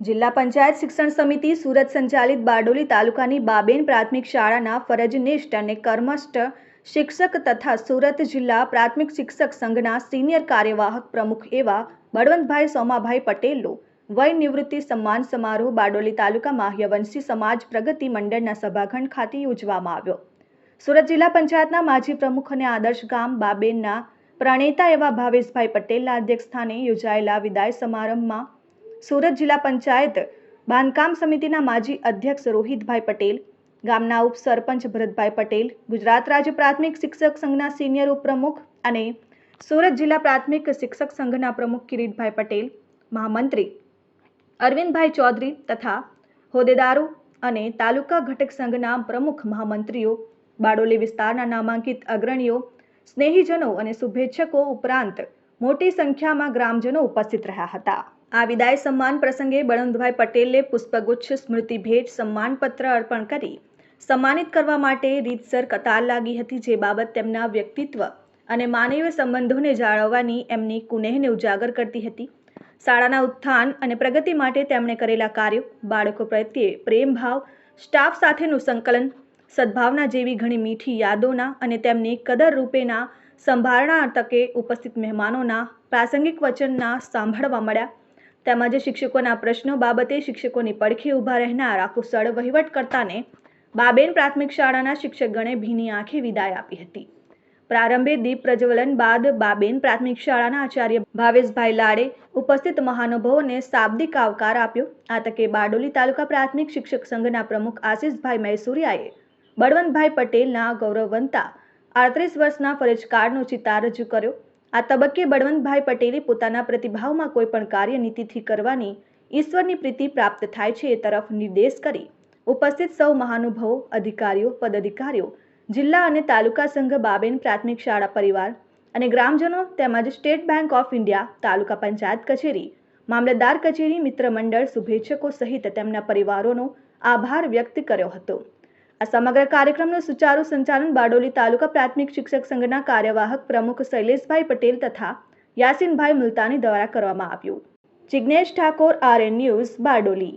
જિલ્લા પંચાયત શિક્ષણ સમિતિ સુરત સંચાલિત બારડોલી તાલુકાની બાબેન પ્રાથમિક શાળાના ફરજનિષ્ઠ અને કર્મષ્ઠ શિક્ષક તથા સુરત જિલ્લા પ્રાથમિક શિક્ષક સંઘના સિનિયર કાર્યવાહક પ્રમુખ એવા બળવંતભાઈ સોમાભાઈ પટેલનો વય નિવૃત્તિ સન્માન સમારોહ બારડોલી તાલુકામાં યવંશી સમાજ પ્રગતિ મંડળના સભાખંડ ખાતે યોજવામાં આવ્યો. સુરત જિલ્લા પંચાયતના માજી પ્રમુખ અને આદર્શ ગામ બાબેનના પ્રણેતા એવા ભાવેશભાઈ પટેલના અધ્યક્ષસ્થાને યોજાયેલા વિદાય સમારંભમાં સુરત જિલ્લા પંચાયત બાંધકામ સમિતિના માજી અધ્યક્ષ રોહિતભાઈ પટેલ, ગામના ઉપસરપંચ ભરતભાઈ પટેલ, ગુજરાત રાજ્ય પ્રાથમિક શિક્ષક સંઘના સિનિયર ઉપપ્રમુખ અને સુરત જિલ્લા પ્રાથમિક શિક્ષક સંઘના પ્રમુખ કિરીટભાઈ પટેલ, મહામંત્રી અરવિંદભાઈ ચૌધરી તથા હોદ્દેદારો અને તાલુકા ઘટક સંઘના પ્રમુખ મહામંત્રીઓ, બારડોલી વિસ્તારના નામાંકિત અગ્રણીઓ, સ્નેહીજનો અને શુભેચ્છકો ઉપરાંત મોટી સંખ્યામાં ગ્રામજનો ઉપસ્થિત રહ્યા હતા. આ વિદાય સન્માન પ્રસંગે બળવંતભાઈ પટેલે પુષ્પગુચ્છ, સ્મૃતિ ભેટ, સન્માનપત્ર અર્પણ કરી. સન્માનિત કરવા માટે રીતસર કતાર લાગી હતી, જે બાબત તેમના વ્યક્તિત્વ અને માનવીય સંબંધોને જાળવવાની એમની કુનેહને ઉજાગર કરતી હતી. શાળાના ઉત્થાન અને પ્રગતિ માટે તેમણે કરેલા કાર્યો, બાળકો પ્રત્યે પ્રેમભાવ, સ્ટાફ સાથેનું સંકલન, સદ્ભાવના જેવી ઘણી મીઠી યાદોના અને તેમની કદર રૂપેના સંભારણા તકે ઉપસ્થિત મહેમાનોના પ્રાસંગિક વચનના સાંભળવા મળ્યા. તેમજ શિક્ષકોના પ્રશ્નો બાબતે શિક્ષકોની પડખે ઊભા રહેનાર કુશળ વહીવટકર્તાને બાબેન પ્રાથમિક શાળાના શિક્ષકગણે ભીની આંખે વિદાય આપી હતી. પ્રારંભે દીપ પ્રજ્વલન બાદ બાબેન પ્રાથમિક શાળાના આચાર્ય ભાવેશભાઈ લાડે ઉપસ્થિત મહાનુભાવોને શાબ્દિક આવકાર આપ્યો. આ તકે બારડોલી તાલુકા પ્રાથમિક શિક્ષક સંઘના પ્રમુખ આશિષભાઈ મહેસુરિયાએ બળવંતભાઈ પટેલના ગૌરવવંતા આડત્રીસ વર્ષના ફરજ કાર્ડનો ચિતાર રજૂ કર્યો. આ તબક્કે બળવંતભાઈ પટેલે પોતાના પ્રતિભાવમાં કોઈ પણ કાર્ય નીતિથી કરવાની ઈશ્વરની પ્રીતિ પ્રાપ્ત થાય છે એ તરફ નિર્દેશ કરી ઉપસ્થિત સૌ મહાનુભાવો, અધિકારીઓ, પદાધિકારીઓ, જિલ્લા અને તાલુકા સંઘ, બાબેન પ્રાથમિક શાળા પરિવાર અને ગ્રામજનો તેમજ state bank of India, taluka panchayat કચેરી, મામલતદાર કચેરી, મિત્ર મંડળ, શુભેચ્છકો સહિત તેમના પરિવારોનો આભાર વ્યક્ત કર્યો હતો. આ સમગ્ર કાર્યક્રમનું સુચારુ સંચાલન બારડોલી તાલુકા પ્રાથમિક શિક્ષક સંઘના કાર્યવાહક પ્રમુખ શૈલેષભાઈ પટેલ તથા યાસીનભાઈ મુલતાની દ્વારા કરવામાં આવ્યું. Jignesh Thakor R N news, Bardoli.